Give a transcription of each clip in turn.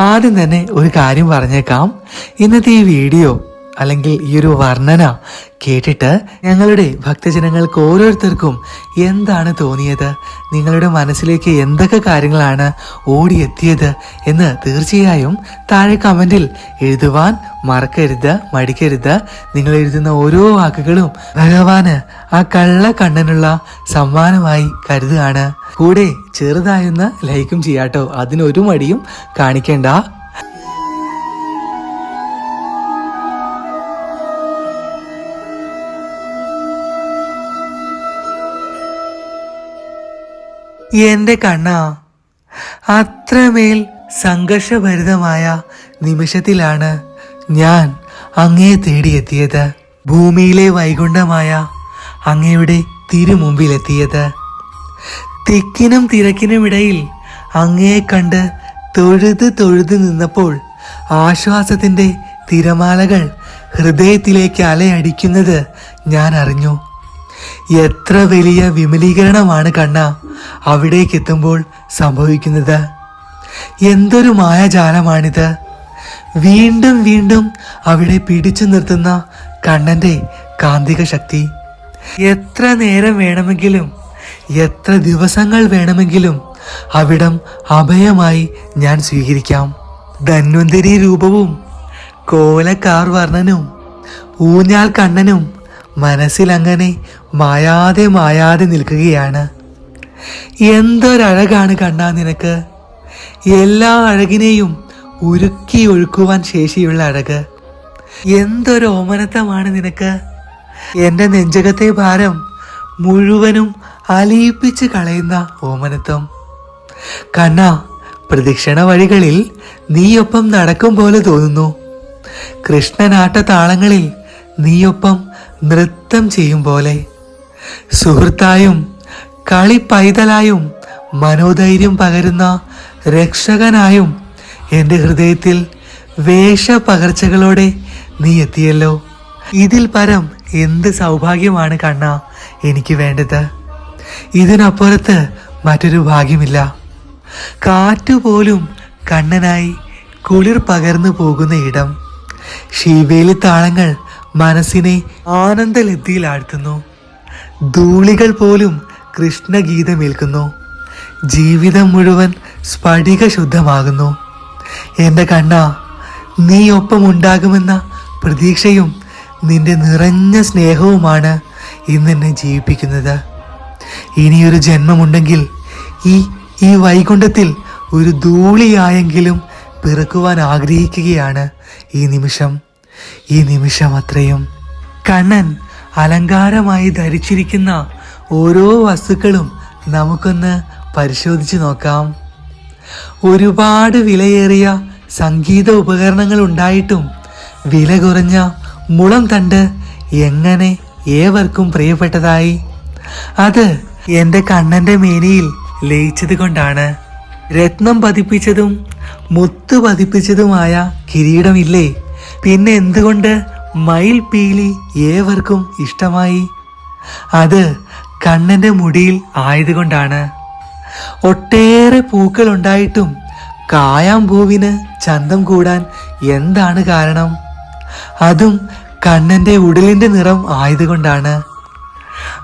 ആദ്യം തന്നെ ഒരു കാര്യം പറഞ്ഞേക്കാം. ഇന്നത്തെ ഈ വീഡിയോ അല്ലെങ്കിൽ ഈ ഒരു വർണന കേട്ടിട്ട് ഞങ്ങളുടെ ഭക്തജനങ്ങൾക്ക് ഓരോരുത്തർക്കും എന്താണ് തോന്നിയത്? നിങ്ങളുടെ മനസ്സിലേക്ക് എന്തൊക്കെ കാര്യങ്ങളാണ് ഓടിയെത്തിയത് എന്ന് തീർച്ചയായും താഴെ കമന്റിൽ എഴുതുവാൻ മറക്കരുത് മടിക്കരുത്. നിങ്ങൾ എഴുതുന്ന ഓരോ വാക്കുകളും ഭഗവാന് ആ കള്ള കണ്ണനുള്ള സമ്മാനമായി കരുതുകയാണ്. കൂടെ ചെറുതായൊന്ന് ലൈക്കും ചെയ്യാട്ടോ. അതിനൊരു മടിയും കാണിക്കേണ്ട. എന്റെ കണ്ണാ അത്രമേൽ സംഘർഷഭരിതമായ നിമിഷത്തിലാണ് ഞാൻ അങ്ങയെ തേടിയെത്തിയത്. ഭൂമിയിലെ വൈകുണ്ഠമായ അങ്ങയുടെ തിരുമുമ്പിലെത്തിയത്. തിക്കിനും തിരക്കിനുമിടയിൽ അങ്ങയെ കണ്ട് തൊഴുത് തൊഴുത് നിന്നപ്പോൾ ആശ്വാസത്തിന്റെ തിരമാലകൾ ഹൃദയത്തിലേക്ക് അലയടിക്കുന്നത് ഞാൻ അറിഞ്ഞു. എത്ര വലിയ വിമലീകരണമാണ് കണ്ണ. അവിടേക്ക് എത്തുമ്പോൾ സംഭവിക്കുന്നത്? എന്തൊരു മായാജാലമാണിത്. വീണ്ടും വീണ്ടും അവിടെ പിടിച്ചു നിർത്തുന്ന കണ്ണന്റെ കാന്തിക ശക്തി എത്ര നേരം വേണമെങ്കിലും എത്ര ദിവസങ്ങൾ വേണമെങ്കിലും അവിടം അഭയമായി ഞാൻ സ്വീകരിക്കാം. ധന്വന്തരി രൂപവും കോലക്കാർ വർണനും ഊഞ്ഞാൽ കണ്ണനും മനസ്സിലങ്ങനെ മായാതെ മായാതെ നിൽക്കുകയാണ്. എന്തൊരഴകാണ് കണ്ടാ നിനക്ക്? എല്ലാ അഴകിനെയും ഉരുക്കി ഒഴുക്കുവാൻ ശേഷിയുള്ള അഴക്. എന്തൊരു ഓമനത്തമാണ് നിനക്ക്? എന്റെ നെഞ്ചകത്തെ ഭാരം മുഴുവനും അലിയിപ്പിച്ച് കളയുന്ന ഓമനത്വം. കണ്ണ പ്രദക്ഷിണ വഴികളിൽ നീയൊപ്പം നടക്കും പോലെ തോന്നുന്നു. കൃഷ്ണനാട്ട താളങ്ങളിൽ നീയൊപ്പം നൃത്തം ചെയ്യും പോലെ. സുഹൃത്തായും കളി പൈതലായും മനോധൈര്യം പകരുന്ന രക്ഷകനായും എന്റെ ഹൃദയത്തിൽ വേഷപകർച്ചകളോടെ നീ എത്തിയല്ലോ. ഇതിൽ പരം എന്ത് സൗഭാഗ്യമാണ് കണ്ണ എനിക്ക് വേണ്ടത്? ഇതിനപ്പുറത്ത് മറ്റൊരു ഭാഗ്യമില്ല. കാറ്റുപോലും കണ്ണനായി കുളിർ പകർന്നു പോകുന്ന ഇടം ശിവേലി താളങ്ങൾ മനസ്സിനെ ആനന്ദലബ്ധിയിലാഴ്ത്തുന്നു. ധൂളികൾ പോലും കൃഷ്ണഗീതമേൽക്കുന്നു. ജീവിതം മുഴുവൻ സ്ഫടിക ശുദ്ധമാകുന്നു എന്റെ കണ്ണ നീ ഒപ്പം ഉണ്ടാകുമെന്ന പ്രതീക്ഷയും നിന്റെ നിറഞ്ഞ സ്നേഹവുമാണ് ഇന്നെന്നെ ജീവിപ്പിക്കുന്നത്. ഇനിയൊരു ജന്മമുണ്ടെങ്കിൽ ഈ ഈ വൈകുണ്ഠത്തിൽ ഒരു ധൂളിയായെങ്കിലും പിറക്കുവാൻ ആഗ്രഹിക്കുകയാണ് ഈ നിമിഷം. ഈ നിമിഷം അത്രയും. കണ്ണൻ അലങ്കാരമായി ധരിച്ചിരിക്കുന്ന ഓരോ വസ്തുക്കളും നമുക്കൊന്ന് പരിശോധിച്ച് നോക്കാം. ഒരുപാട് വിലയേറിയ സംഗീത ഉപകരണങ്ങൾ ഉണ്ടായിട്ടും വില കുറഞ്ഞ മുളം തണ്ട് എങ്ങനെ ഏവർക്കും പ്രിയപ്പെട്ടതായി. അത് എന്റെ കണ്ണന്റെ മേനിയിൽ ലയിച്ചത് കൊണ്ടാണ്. രത്നം പതിപ്പിച്ചതും മുത്ത് പതിപ്പിച്ചതുമായ കിരീടമില്ലേ? പിന്നെ എന്തുകൊണ്ട് മയിൽ പീലി ഏവർക്കും ഇഷ്ടമായി? അത് കണ്ണന്റെ മുടിയിൽ ആയതുകൊണ്ടാണ്. ഒട്ടേറെ പൂക്കൾ ഉണ്ടായിട്ടും കായാമ്പൂവിന് ചന്തം കൂടാൻ എന്താണ് കാരണം? അതും കണ്ണന്റെ ഉടലിന്റെ നിറം ആയതുകൊണ്ടാണ്.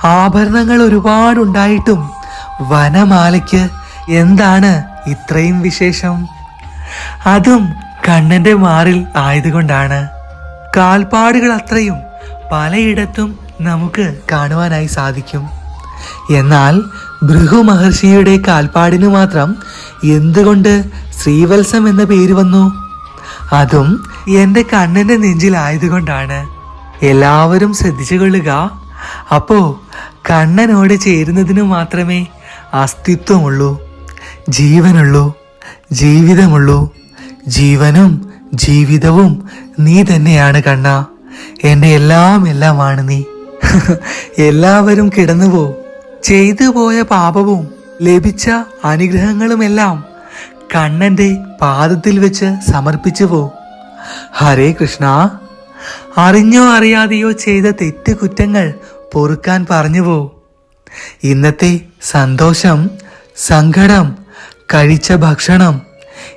ആഭരണങ്ങൾ ഒരുപാട് ഉണ്ടായിട്ടും വനമാലയ്ക്ക് എന്താണ് ഇത്രയും വിശേഷം? അതും കണ്ണന്റെ മാറിൽ ആയതുകൊണ്ടാണ്. കാൽപ്പാടുകൾ അത്രയും പലയിടത്തും നമുക്ക് കാണുവാനായി സാധിക്കും. എന്നാൽ ഭൃഹു മഹർഷിയുടെ കാൽപ്പാടിന് മാത്രം എന്തുകൊണ്ട് ശ്രീവത്സം എന്ന പേര് വന്നു? അതും എന്റെ കണ്ണന്റെ നെഞ്ചിലായതുകൊണ്ടാണ്. എല്ലാവരും ശ്രദ്ധിച്ചു കൊള്ളുക അപ്പോ കണ്ണനോട് ചേരുന്നതിനു മാത്രമേ അസ്തിത്വമുള്ളൂ. ജീവനുള്ളൂ ജീവിതമുള്ളൂ. ജീവനും ജീവിതവും നീ തന്നെയാണ് കണ്ണ. എന്റെ എല്ലാം എല്ലാമാണ് നീ. എല്ലാവരും കിടന്നുപോ. ചെയ്തു പോയ പാപവും ലഭിച്ച അനുഗ്രഹങ്ങളുമെല്ലാം കണ്ണന്റെ പാദത്തിൽ വെച്ച് സമർപ്പിച്ചു പോ. ഹരേ കൃഷ്ണ. അറിഞ്ഞോ അറിയാതെയോ ചെയ്ത തെറ്റ് കുറ്റങ്ങൾ പൊറുക്കാൻ പറഞ്ഞു പോ. ഇന്നത്തെ സന്തോഷം സങ്കടം കഴിച്ച ഭക്ഷണം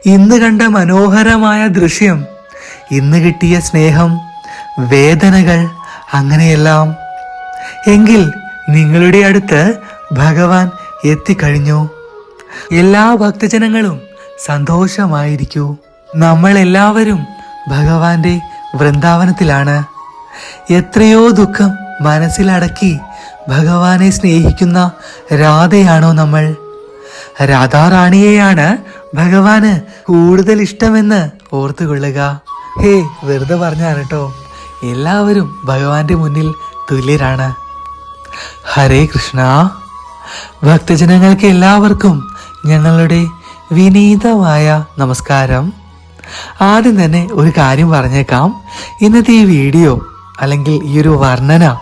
ഇന്ന് കണ്ട മനോഹരമായ ദൃശ്യം ഇന്ന് കിട്ടിയ സ്നേഹം വേദനകൾ അങ്ങനെയെല്ലാം. എങ്കിൽ നിങ്ങളുടെ അടുത്ത് ഭഗവാൻ എത്തിക്കഴിഞ്ഞു. എല്ലാ ഭക്തജനങ്ങളും സന്തോഷമായിരിക്കൂ. നമ്മൾ എല്ലാവരും ഭഗവാന്റെ വൃന്ദാവനത്തിലാണ്. എത്രയോ ദുഃഖം മനസ്സിലടക്കി ഭഗവാനെ സ്നേഹിക്കുന്ന രാധയാണോ നമ്മൾ? രാധാറാണിയെയാണ് ഭഗവാന് കൂടുതൽ ഇഷ്ടമെന്ന് ഓർത്തുകൊള്ളുക. ഹേ വെറുതെ പറഞ്ഞാണ് കേട്ടോ എല്ലാവരും ഭഗവാന്റെ മുന്നിൽ തുല്യരാണ്. ഹരേ കൃഷ്ണ. ഭക്തജനങ്ങൾക്ക് എല്ലാവർക്കും ഞങ്ങളുടെ വിനീതമായ നമസ്കാരം. ആദ്യം തന്നെ ഒരു കാര്യം പറഞ്ഞേക്കാം. ഇന്നത്തെ ഈ വീഡിയോ അല്ലെങ്കിൽ ഈ ഒരു വർണന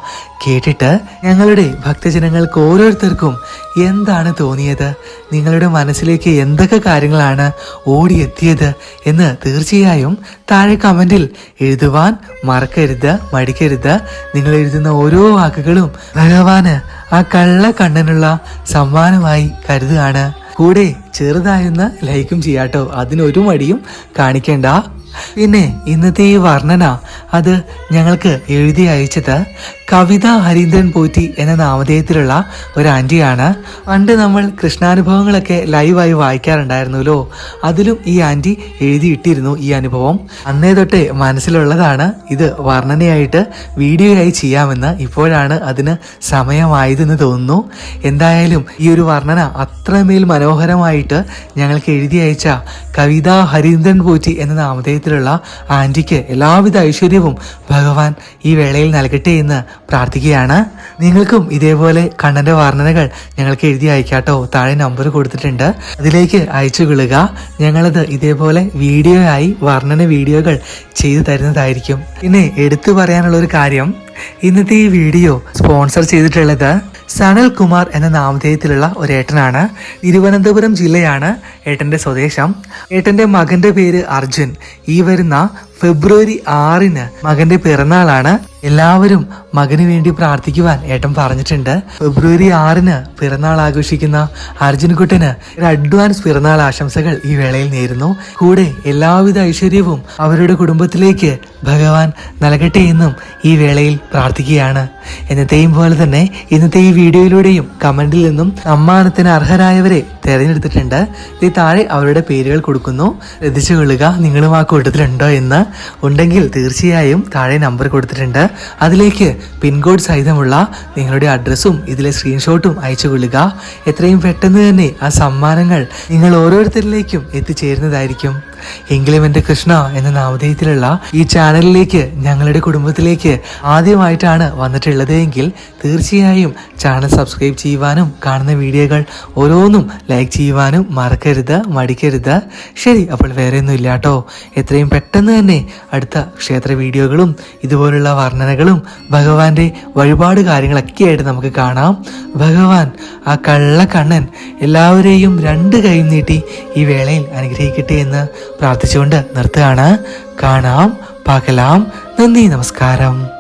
കേട്ടിട്ട് ഞങ്ങളുടെ ഭക്തജനങ്ങൾക്ക് ഓരോരുത്തർക്കും എന്താണ് തോന്നിയത്? നിങ്ങളുടെ മനസ്സിലേക്ക് എന്തൊക്കെ കാര്യങ്ങളാണ് ഓടിയെത്തിയത് എന്ന് തീർച്ചയായും താഴെ കമന്റിൽ എഴുതുവാൻ മറക്കരുത് മടിക്കരുത്. നിങ്ങൾ എഴുതുന്ന ഓരോ വാക്കുകളും ഭഗവാന് ആ കള്ള കണ്ണനുള്ള സമ്മാനമായി കരുതുകയാണ്. കൂടെ ചെറുതായൊന്ന് ലൈക്കും ചെയ്യാട്ടോ. അതിനൊരു മടിയും കാണിക്കേണ്ട. പിന്നെ ഇന്നത്തെ ഈ വർണന അത് ഞങ്ങൾക്ക് എഴുതി അയച്ചത് കവിത ഹരീന്ദ്രൻ പോറ്റി എന്ന നാമധേയത്തിലുള്ള ഒരു ആന്റിയാണ് പണ്ട് നമ്മൾ കൃഷ്ണാനുഭവങ്ങളൊക്കെ ലൈവായി വായിക്കാറുണ്ടായിരുന്നല്ലോ. അതിലും ഈ ആന്റി എഴുതിയിട്ടിരുന്നു ഈ അനുഭവം. അന്നേ തൊട്ടേ മനസ്സിലുള്ളതാണ് ഇത് വർണനയായിട്ട് വീഡിയോയായി ചെയ്യാമെന്ന് ഇപ്പോഴാണ് അതിന് സമയമായതെന്ന് തോന്നുന്നു. എന്തായാലും ഈ ഒരു വർണന അത്രമേൽ മനോഹരമായിട്ട് ഞങ്ങൾക്ക് എഴുതി അയച്ച കവിത ഹരീന്ദ്രൻ പോറ്റി എന്ന നാമധേയത്തിലുള്ള ആന്റിക്ക് എല്ലാവിധ ഐശ്വര്യവും ഭഗവാൻ ഈ വേളയിൽ നൽകട്ടെ എന്ന് പ്രാർത്ഥിക്കുകയാണ്. നിങ്ങൾക്കും ഇതേപോലെ കണ്ണന്റെ വർണനകൾ ഞങ്ങൾക്ക് എഴുതി അയക്കാട്ടോ. താഴെ നമ്പർ കൊടുത്തിട്ടുണ്ട്. അതിലേക്ക് അയച്ചു കൊള്ളുക ഞങ്ങളത് ഇതേപോലെ വീഡിയോ ആയി വർണന വീഡിയോകൾ ചെയ്തു തരുന്നതായിരിക്കും. പിന്നെ എടുത്തു പറയാനുള്ള ഒരു കാര്യം. ഇന്നത്തെ ഈ വീഡിയോ സ്പോൺസർ ചെയ്തിട്ടുള്ളത് സനൽ കുമാർ എന്ന നാമധേയത്തിലുള്ള ഒരു ഏട്ടനാണ് തിരുവനന്തപുരം ജില്ലയാണ്. ഏട്ടന്റെ സ്വദേശം. ഏട്ടന്റെ മകന്റെ പേര് അർജുൻ. ഈ വരുന്ന ഫെബ്രുവരി ആറിന് മകന്റെ പിറന്നാളാണ്. എല്ലാവരും മകന് വേണ്ടി പ്രാർത്ഥിക്കുവാൻ ഏട്ടൻ പറഞ്ഞിട്ടുണ്ട്. ഫെബ്രുവരി ആറിന് പിറന്നാൾ ആഘോഷിക്കുന്ന അർജുൻകുട്ടന് ഒരു അഡ്വാൻസ് പിറന്നാൾ ആശംസകൾ ഈ വേളയിൽ നേരുന്നു. കൂടെ എല്ലാവിധ ഐശ്വര്യവും അവരുടെ കുടുംബത്തിലേക്ക് ഭഗവാൻ നൽകട്ടെ എന്നും ഈ വേളയിൽ പ്രാർത്ഥിക്കുകയാണ്. എന്നത്തെയും പോലെ തന്നെ ഇന്നത്തെ ഈ വീഡിയോയിലൂടെയും കമന്റിൽ നിന്നും സമ്മാനത്തിന് അർഹരായവരെ തിരഞ്ഞെടുത്തിട്ടുണ്ട്. താഴെ അവരുടെ പേരുകൾ കൊടുക്കുന്നു. ശ്രദ്ധിച്ചു കൊള്ളുക നിങ്ങളും ആ കൂട്ടത്തിലുണ്ടോ എന്ന്. ഉണ്ടെങ്കിൽ തീർച്ചയായും താഴെ നമ്പർ കൊടുത്തിട്ടുണ്ട്. അതിലേക്ക് പിൻകോഡ് സഹിതമുള്ള നിങ്ങളുടെ അഡ്രസ്സും ഇതിലെ സ്ക്രീൻഷോട്ടും അയച്ചു കൊള്ളുക. എത്രയും പെട്ടെന്ന് തന്നെ ആ സമ്മാനങ്ങൾ നിങ്ങൾ ഓരോരുത്തരിലേക്കും എത്തിച്ചേരുന്നതായിരിക്കും. എങ്കിലും എന്റെ കൃഷ്ണ എന്ന നാമധേയത്തിലുള്ള ഈ ചാനലിലേക്ക് ഞങ്ങളുടെ കുടുംബത്തിലേക്ക് ആദ്യമായിട്ടാണ് വന്നിട്ടുള്ളത് എങ്കിൽ തീർച്ചയായും ചാനൽ സബ്സ്ക്രൈബ് ചെയ്യുവാനും കാണുന്ന വീഡിയോകൾ ഓരോന്നും ലൈക്ക് ചെയ്യുവാനും മറക്കരുത് മടിക്കരുത്. ശരി അപ്പോൾ വേറെ ഒന്നും ഇല്ലാട്ടോ എത്രയും പെട്ടെന്ന് തന്നെ അടുത്ത ക്ഷേത്ര വീഡിയോകളും ഇതുപോലുള്ള വർണനകളും ഭഗവാന്റെ വഴിപാട് കാര്യങ്ങളൊക്കെ ആയിട്ട് നമുക്ക് കാണാം. ഭഗവാൻ ആ കള്ളക്കണ്ണൻ എല്ലാവരെയും രണ്ട് കൈ നീട്ടി ഈ വേളയിൽ അനുഗ്രഹിക്കട്ടെ എന്ന് പ്രാർത്ഥിച്ചുകൊണ്ട് നിർത്തുകയാണ്. കാണാം പകലാം. നന്ദി നമസ്കാരം.